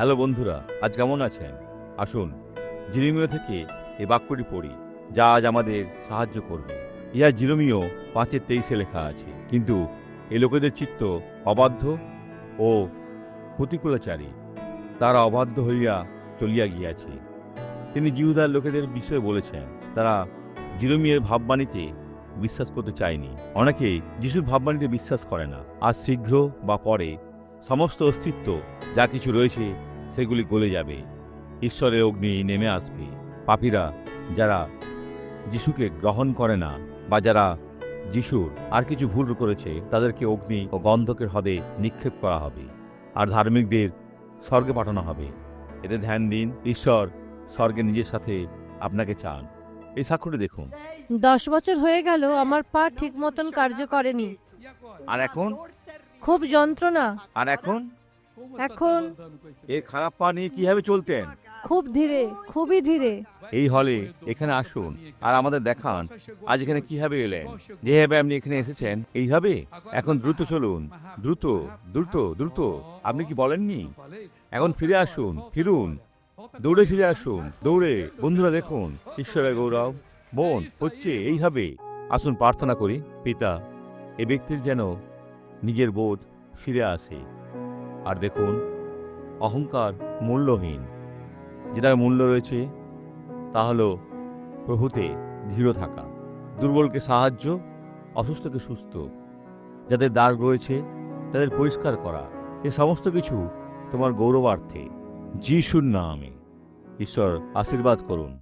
Hello বন্ধুরা, আজ কেমন আছেন? আসুন জিরিমিও থেকে এই বাক্যটি পড়ি, যা আজ আমাদের সাহায্য করবে। ইহা জিরোমিও পাঁচের তেইশে লেখা আছে। কিন্তু এ লোকেদের চিত্ত অবাধ্য ও প্রতিকূলাচারী। তারা অবাধ্য হইয়া চলিয়া গিয়াছে। তিনি জিহুদার লোকেদের বিষয়ে বলেছেন, তারা জিরোমিয়ের ভাববাণীতে বিশ্বাস করতে চায়নি। অনেকে যিশুর ভাববাণীতে বিশ্বাস করে না। আজ শীঘ্র বা পরে সমস্ত অস্তিত্ব যা কিছু রয়েছে সেগুলি গলে যাবে। ঈশ্বরের অগ্নি নেমে আসবে। পাপীরা যারা যিশুকে গ্রহণ করে না বা যারা যিশুর আর কিছু ভুল করেছে তাদেরকে অগ্নি ও গন্ধকের হদে নিক্ষেপ করা হবে। আর ধার্মিকদের স্বর্গে পাঠানো হবে। এতে ধ্যান দিন ঈশ্বর স্বর্গে নিজের সাথে আপনাকে চান। এই সাক্ষ্যটি দেখুন। দশ বছর হয়ে গেল আমার পা ঠিক মতন কার্য করেনি। আর এখন? খুব যন্ত্রণা। আর এখন? এখন এর খারাপ পা নিয়ে কীভাবে চলতেন? খুব ধীরে খুবই ধীরে। এই হলে এখানে আসুন আর আমাদের দেখান আজ এখানে কীভাবে এলেন। যেভাবে আপনি এখানে এসেছেন এইভাবে? এখন দ্রুত চলুন। দ্রুত দ্রুত দ্রুত। আপনি কি বলেননি? এখন ফিরে আসুন ফিরুন। দৌড়ে ফিরে আসুন দৌড়ে। বন্ধুরা দেখুন ঈশ্বরের গৌরব। বোন হচ্ছে এইভাবে। আসুন প্রার্থনা করি পিতা এ ব্যক্তির যেন নিজের বোধ ফিরে আসে। আর দেখুন, অহংকার মূল্যহীন। যেটার মূল্য রয়েছে, তা হল প্রভুতে দৃঢ় থাকা। দুর্বলকে সাহায্য, অসুস্থকে সুস্থ। যাদের দাগ রয়েছে, তাদের পরিষ্কার করা। এ সমস্ত কিছু তোমার গৌরবার্থে। যিশুর নামে। ঈশ্বর আশীর্বাদ করুন।